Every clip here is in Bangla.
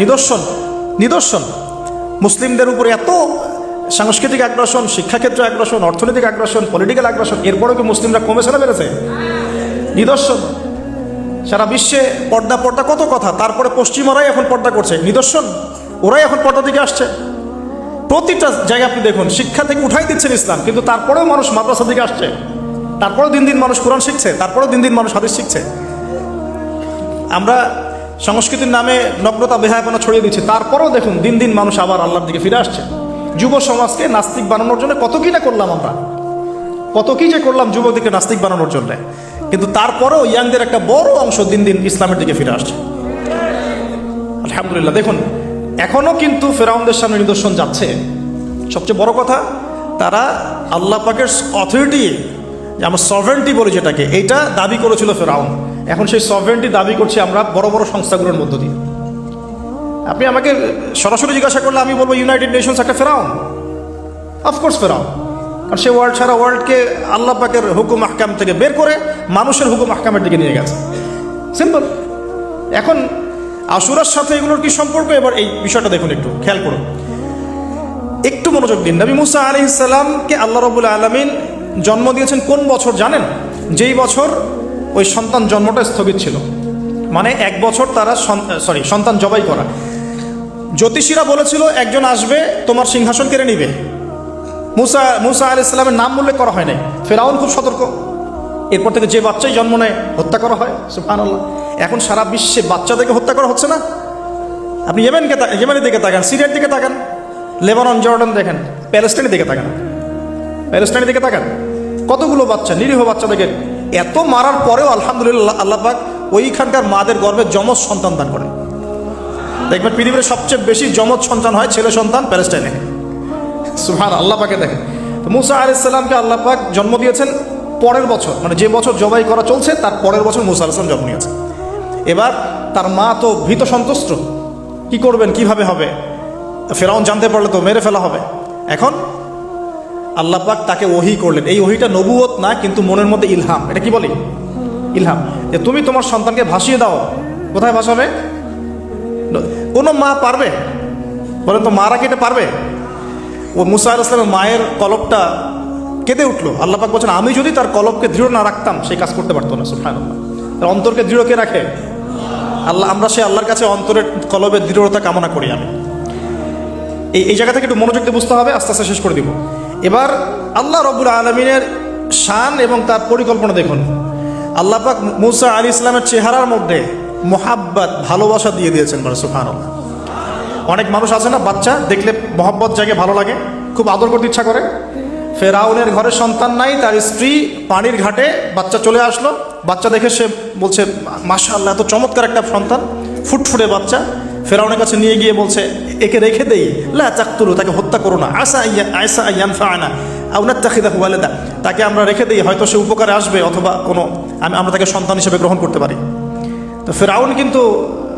নিদর্শন নিদর্শন। মুসলিমদের উপরে এত সাংস্কৃতিক আগ্রাসন, শিক্ষাক্ষেত্রে আগ্রাসন, অর্থনৈতিক আগ্রাসন পলিটিক্যাল আগ্রাসন, এরপরেও কি মুসলিমরা কমেছে না বেড়েছে নিদর্শন। সারা বিশ্বে পর্দা পর্দা কত কথা, তারপরে পশ্চিমারাই এখন পর্দা করছে। নিদর্শন। ওরাই এখন পর্দা দিকে আসছে। প্রতিটা জায়গায় আপনি দেখুন, শিক্ষা থেকে উঠাই দিচ্ছেন ইসলাম, কিন্তু তারপরেও মানুষ মাদ্রাসা দিকে আসছে। তারপরেও দিন দিন মানুষ কোরআন শিখছে, তারপরেও দিন দিন মানুষ হাদিস শিখছে। আমরা সংস্কৃতির নামে নগ্নতা, বেহায়পনা ছড়িয়ে দিচ্ছি। তারপরেও দেখুন, দিন দিন মানুষ আবার আল্লাহর দিকে ফিরে আসছে। যুব সমাজকে নাস্তিক বানানোর জন্য কত কি না করলাম আমরা। কত কি যে করলাম যুবকদেরকে নাস্তিক বানানোর জন্য। কিন্তু তারপরেও ইয়াংদের একটা বড় অংশ দিন দিন ইসলামের দিকে ফিরে আসছে। আলহামদুলিল্লাহ, দেখুন এখনও কিন্তু ফেরাউনদের সামনে নিদর্শন যাচ্ছে। সবচেয়ে বড় কথা, তারা আল্লাহ পাকের অথরিটি আমরা সভেন্টি বলে যেটাকে এটা দাবি করেছিল ফেরাউন। এখন সেই সভেন্টি দাবি করছি আমরা বড় বড় সংস্থাগুলোর মধ্য দিয়ে। আপনি আমাকে সরাসরি জিজ্ঞাসা করলে আমি বলব ইউনাইটেড নেশনস একটা ফেরাউন। অফকোর্স ফেরাউন। কারণ সে ওয়ার্ল্ড সারা ওয়ার্ল্ডকে আল্লাহ পাকের হুকুম আহকাম থেকে বের করে মানুষের হুকুম আহকামের দিকে নিয়ে গেছে। সিম্পল এখন আশুরার সাথে এগুলোর কি সম্পর্ক? এবার এই বিষয়টা দেখুন একটু, খেয়াল করুন। একটু মনোযোগ দিন। নবী মুসা আলি ইসাল্লামকে আল্লাহ রবুল্লা আলমিন জন্ম দিয়েছেন কোন বছর জানেন? যেই বছর ওই সন্তান জন্মটা স্থগিত ছিল। মানে এক বছর তারা সরি সন্তান জবাই করা। জ্যোতিষীরা বলেছিল, একজন আসবে, তোমার সিংহাসন কেড়ে নিবে। মুসা মুসা আলি ইসলামের নাম উল্লেখ করা হয় নাই। ফেরাউন খুব সতর্ক। এরপর থেকে যে বাচ্চাই জন্ম নেয়, হত্যা করা হয়। সুফান আল্লাহ এখন সারা বিশ্বে বাচ্চাদেরকে হত্যা করা হচ্ছে না? আপনি ইয়েমেনকে ইয়েমেনের দিকে তাকান, সিরিয়ার দিকে তাকান, লেবানন, জর্ডান দেখেন, প্যালেস্টাইনের দিকে তাকান। প্যালেস্টাইনের দিকে তাকান। কতগুলো বাচ্চা, নিরীহ বাচ্চা বাচ্চাদেরকে এত মারার পরেও আলহামদুলিল্লাহ আল্লাহ পাক ওইখানকার মাদের গর্ভে যমজ সন্তান দান করে দেখবেন পৃথিবীর সবচেয়ে বেশি যমজ সন্তান হয় ছেলে সন্তান প্যালেস্টাইনে। সুহান আল্লাহ পাকে দেখেন। তো মুসা আলাইসাল্লামকে আল্লাহ পাক জন্ম দিয়েছেন পরের বছর। মানে যে বছর জবাই করা চলছে, তার পরের বছর মুসা আলাইসলাম জন্ম নিয়েছে এবার তার মা তো ভীত সন্তুষ্ট। কি করবেন, কীভাবে হবে? ফেরাউন জানতে পারলে তো মেরে ফেলা হবে। এখন আল্লাহ পাক তাকে ওহি করলেন। এই ওহিটা নবুয়ত না, কিন্তু মনের মধ্যে ইলহাম। এটা কি বলি? ইলহাম। যে তুমি তোমার সন্তানকে ভাসিয়ে দাও। কোথায় ভাসাবে? কোনো মা পারবে? বলেন তো, মারা কেটে পারবে? ও মুসা আল ইসলামের মায়ের কলবটা কেঁদে উঠল। আল্লাহ পাক বলছেন, আমি যদি তার কলবকে দৃঢ় না রাখতাম সেই কাজ করতে পারতো না সুফান তার অন্তরকে দৃঢ় কে রাখে? আল্লাহ, আমরা সে আল্লাহর কাছে অন্তরের কলবের দৃঢ়তা কামনা করি আমি। এই এই জায়গা থেকে একটু মনোযোগ দিয়ে বুঝতে হবে, আস্তে আস্তে শেষ করে দিব। এবার আল্লাহ রবুল আলমিনের শান এবং তার পরিকল্পনা দেখুন। আল্লাহ পাক মুসা আলী ইসলামের চেহারার মধ্যে মোহাব্বত, ভালোবাসা দিয়ে দিয়েছেন মানে সুফান অনেক মানুষ আছে না, বাচ্চা, দেখলে মহব্বত জায়গায় ভালো লাগে, খুব আদর করতে ইচ্ছা করে। ফেরাউনের ঘরে সন্তান নাই, তার স্ত্রী পানির ঘাটে বাচ্চা চলে আসলো। বাচ্চা দেখে সে বলছে মাসা আল্লাহ এত চমৎকার একটা সন্তান, ফুটফুটে বাচ্চা। ফেরাউনের কাছে নিয়ে গিয়ে বলছে একে রেখে দেই, লা চাকতুলু তাকে হত্যা করো না। আয়সা ইয়া আয়সা ইয়ান ফায়না আউনার চাকিদা হুয়ালেদা তাকে আমরা রেখে দিই, হয়তো সে উপকারে আসবে অথবা কোনো, আমি, আমরা তাকে সন্তান হিসেবে গ্রহণ করতে পারি। তো ফেরাউন কিন্তু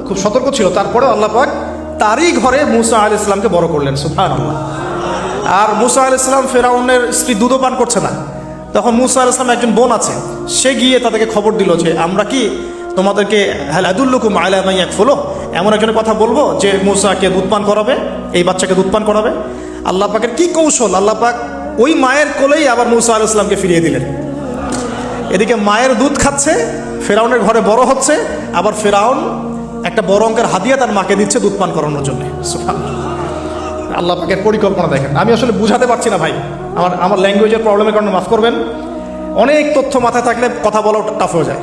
খুব সতর্ক ছিল। তারপরেও আল্লাহ পাক তারই ঘরে মুসা আল ইসলামকে বড় করলেন সুফান আল্লাহ আর মুসা আল ইসলাম ফেরাউনের স্ত্রী দুধও পান করছে না। তখন মুসা আল ইসলাম একজন বোন আছে, সে গিয়ে তাদেরকে খবর দিল যে, আমরা কি তোমাদেরকে হালাদুল্লুকুম আলামাই এক ফুলো এমন একজনের কথা বলব যে মুসাকে দুধ পান করাবে, এই বাচ্চাকে দুধ পান করাবে। আল্লাহ পাকের কি কৌশল? আল্লাহ পাক ওই মায়ের কোলেই আবার মুসা আল ইসলামকে ফিরিয়ে দিলেন। এদিকে মায়ের দুধ খাচ্ছে, ফেরাউনের ঘরে বড় হচ্ছে, আবার ফেরাউন একটা বড় অঙ্কের হাদিয়া তার মাকে দিচ্ছে দুধ পান করানোর জন্য। আল্লাহ পাকের পরিকল্পনা দেখেন। আমি আসলে বুঝাতে পারছি না ভাই। আমার আমার ল্যাঙ্গুয়েজের প্রবলেমের কারণে মাফ করবেন। অনেক তথ্য মাথায় থাকলে কথা বলাও টাফ হয়ে যায়।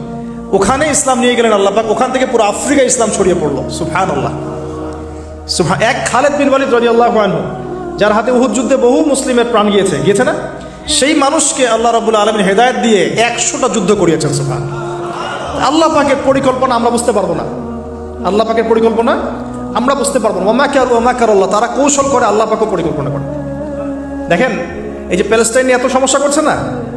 ওখানে ইসলাম নিয়ে গেলেন আল্লাহ পাক, ওখান থেকে পুরো আফ্রিকা ইসলাম ছড়িয়ে পড়ল। সুফহান আল্লাহ সুফা এক খালেদ বিন ওয়ালিদ রাজি আল্লাহ যার হাতে উহুদ যুদ্ধে বহু মুসলিমের প্রাণ গিয়েছে। গিয়েছে না? সেই মানুষকে আল্লাহ রাবুল আলমিন হেদায়ত দিয়ে একশোটা যুদ্ধ করিয়েছেন সুফান আল্লাহ পাকের পরিকল্পনা আমরা বুঝতে পারব না। আল্লাহ পাকের পরিকল্পনা আমরা বুঝতে পারব না। ওমাকে আর ওমাকার আল্লাহ তারা কৌশল করে আল্লাহ পাকেও পরিকল্পনা করে। দেখেন, এই যে প্যালেস্টাইন নিয়ে এত সমস্যা করছে না?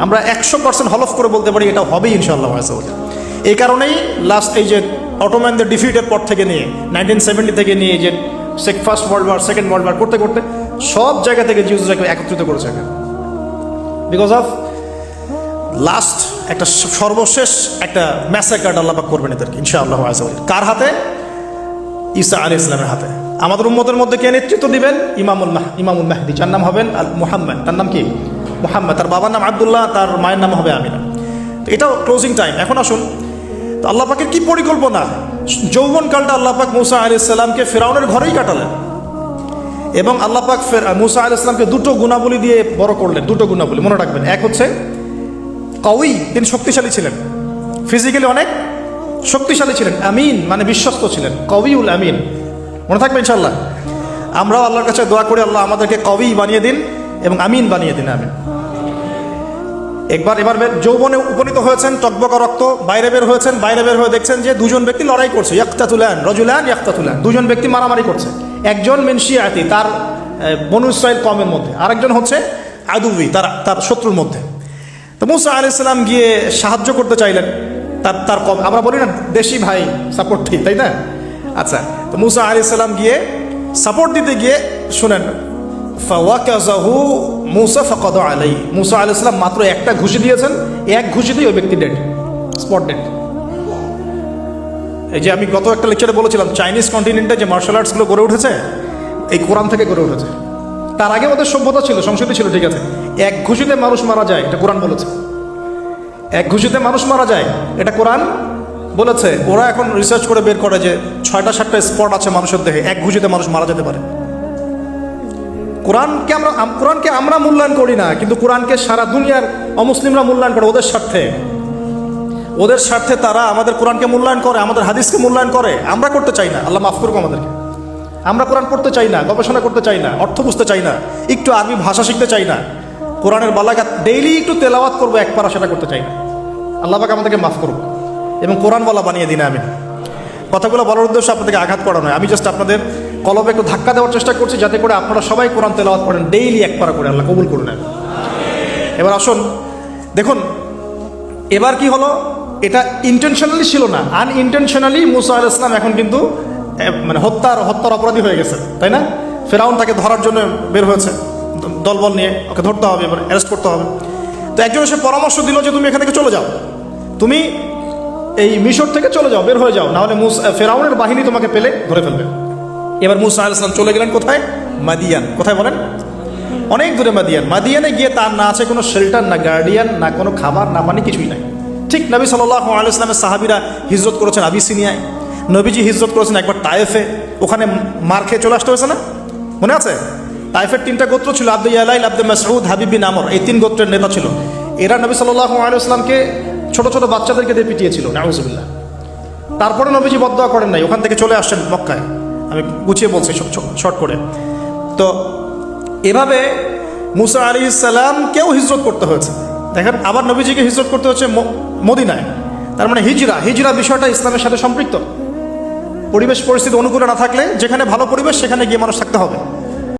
আমরা একশো পার্সেন্ট হলফ করে বলতে পারি এটা হবেই ইনশাল্লাহ এই কারণেই লাস্ট এই যে অটোম্যানদের ডিফিটের পর থেকে নিয়ে নাইনটিন সেভেন্টি থেকে নিয়ে যে first world war second world war করতে করতে সব জায়গা থেকে জিউজরাকে একত্রিত করেছে বিকজ অফ লাস্ট একটা সর্বশেষ একটা ম্যাসাকার্ড আল্লাহ পাক করবেন এদেরকে, ইনশাআল্লাহ আসাউদ্দিন কার হাতে? ঈসা আলী ইসলামের হাতে। আমাদের উম্মতের মধ্যে কে নেতৃত্ব দিবেন? ইমামুল মাহ ইমামুল মাহদি। যার নাম হবেন আল মুহাম্মদ তার নাম কি? মুহাম্মদ, তার বাবার নাম আবদুল্লাহ, তার মায়ের নাম হবে আমিনা। তো এটাও ক্লোজিং টাইম এখন আসুন, তো আল্লাহ পাকের কি পরিকল্পনা? যৌবনকালটা আল্লাহ পাক মুসা আলি ইসলামকে ফেরাউনের ঘরেই কাটালেন এবং আল্লাহ পাক মুসা আলি ইসলামকে দুটো গুণাবলী দিয়ে বড় করলেন। দুটো গুণাবলী, মনে রাখবেন। এক হচ্ছে কউই তিনি শক্তিশালী ছিলেন। ফিজিক্যালি অনেক শক্তিশালী ছিলেন। আমিন মানে বিশ্বস্ত ছিলেন। কবিউল আমিন। মনে থাকবে ইনশাল্লাহ আমরাও আল্লাহর কাছে দোয়া করি, আল্লাহ আমাদেরকে কবি বানিয়ে দিন। এবং আমিন বানিয়ে দিন আমিন। একবার এবার যৌবনে উপনীত হয়েছেন টকবকা রক্ত বাইরে বের হয়েছেন বাইরে বের হয়ে দেখছেন যে দুজন ব্যক্তি লড়াই করছে। একটা তুলেন রজুলান ইয়াক্তাতুলান। দুজন ব্যক্তি মারামারি করছে। একজন মেনশিয়াতি তার আহ, বনু কমের মধ্যে। আরেকজন হচ্ছে আদুবি তার তার শত্রুর মধ্যে। তো মুসা আলি ইসলাম গিয়ে সাহায্য করতে চাইলেন। তার তার কম আমরা বলি না দেশি ভাই সাপোর্ট ঠিক তাই না? আচ্ছা তো মুসা আলি ইসলাম গিয়ে সাপোর্ট দিতে গিয়ে শুনেন ফাওয়াকাজাহু মুসা ফকদ আলাই মুসা আলি ইসলাম মাত্র একটা ঘুষি দিয়েছেন, এক ঘুষিতেই ওই ব্যক্তি ডেড স্পট ডেড এই যে আমি গত একটা লেকচারে বলেছিলাম চাইনিজ কন্টিনেন্টে যে মার্শাল আর্টসগুলো গড়ে উঠেছে, এই কোরআন থেকে গড়ে উঠেছে। তার আগে ওদের সভ্যতা ছিল, সংস্কৃতি ছিল, ঠিক আছে। এক ঘুষিতে মানুষ মারা যায়, এটা কোরআন বলেছে। এক ঘুষিতে মানুষ মারা যায়, এটা কোরআন বলেছে। ওরা এখন রিসার্চ করে বের করে যে ছয়টা, সাতটা স্পট আছে মানুষের দেহে, এক ঘুষিতে মানুষ মারা যেতে পারে। কোরআনকে আমরা, আম- কোরআনকে আমরা মূল্যায়ন করি না, কিন্তু কোরআনকে সারা দুনিয়ার অমুসলিমরা মূল্যায়ন করে ওদের স্বার্থে। ওদের স্বার্থে তারা আমাদের কোরআনকে মূল্যায়ন করে, আমাদের হাদিসকে মূল্যায়ন করে। আমরা করতে চাই না। আল্লাহ মাফ করব আমাদেরকে। আমরা কোরআন পড়তে চাই না, গবেষণা করতে চাই না, অর্থ বুঝতে চাই না, একটু আরবি ভাষা শিখতে চাই না। কোরআনের বালাগাত, ডেইলি একটু তেলাওয়াত করব, এক পারা সেটা করতে চাই না। আল্লাহ পাক আমাদেরকে মাফ করব এবং কোরআন বলা বানিয়ে দিন আমি কথাগুলো বলার উদ্দেশ্য আপনাদেরকে আঘাত করা নয়। আমি জাস্ট আপনাদের কলবে একটু ধাক্কা দেওয়ার চেষ্টা করছি, যাতে করে আপনারা সবাই কোরআন তেলাওয়াত করেন ডেইলি এক পারা করে, আল্লাহ কবুল করে নেন এবার আসুন, দেখুন, এবার কি হলো? এটা ইন্টেনশনালি ছিল না। আনইনটেনশনালি মুসা আল ইসলাম এখন কিন্তু মানে হত্যার হত্যার অপরাধী হয়ে গেছে, তাই না? ফেরাউন তাকে ধরার জন্য বের হয়েছে, দলবল নিয়ে, ওকে ধরতে হবে, এবার অ্যারেস্ট করতে হবে। তো একজন এসে পরামর্শ দিল যে, তুমি এখান থেকে চলে যাও। তুমি এই মিশর থেকে চলে যাও, বের হয়ে যাও। নাহলে ফেরাউনের বাহিনী তোমাকে পেলে, ধরে ফেলবে। এবার মুসা আল ইসলাম চলে গেলেন কোথায়? মাদিয়ান। কোথায় বলেন? অনেক দূরে মাদিয়ান। মাদিয়ানে গিয়ে তার না আছে কোনো শেল্টার, না গার্ডিয়ান, না কোনো খাবার, না পানি, কিছুই নাই। ঠিক নবী সাল্লাহ আলাইসলামের সাহাবিরা হিজরত করেছেন আবিসিনিয়ায়। নবীজি হিজরত করেছেন একবার তায়েফে। ওখানে মার খেয়ে চলে আসতে হয়েছে না? মনে আছে? তাইফের তিনটা গোত্র ছিল আব্দুল ইয়ালাইল, আব্দুল হাবিব বিন আমর। এই তিন গোত্রের নেতা ছিল। এরা নবী সাল্লাহ আলাইসলামকে ছোট ছোট বাচ্চাদেরকে দিয়ে পিটিয়েছিল, নাউজুবিল্লাহ। তারপরে নবীজি বদয়া করেন নাই। ওখান থেকে চলে আসছেন মক্কায়। আমি গুছিয়ে বলছি শর্ট করে। তো এভাবে মুসা আলী ইসাল্লামকেও হিজরত করতে হয়েছে। দেখেন, আবার নবীজিকে হিজরত করতে হচ্ছে মদিনায়। তার মানে হিজরা হিজরা বিষয়টা ইসলামের সাথে সম্পৃক্ত। পরিবেশ পরিস্থিতি অনুকূলে না থাকলে যেখানে ভালো পরিবেশ, সেখানে গিয়ে মানুষ থাকতে হবে।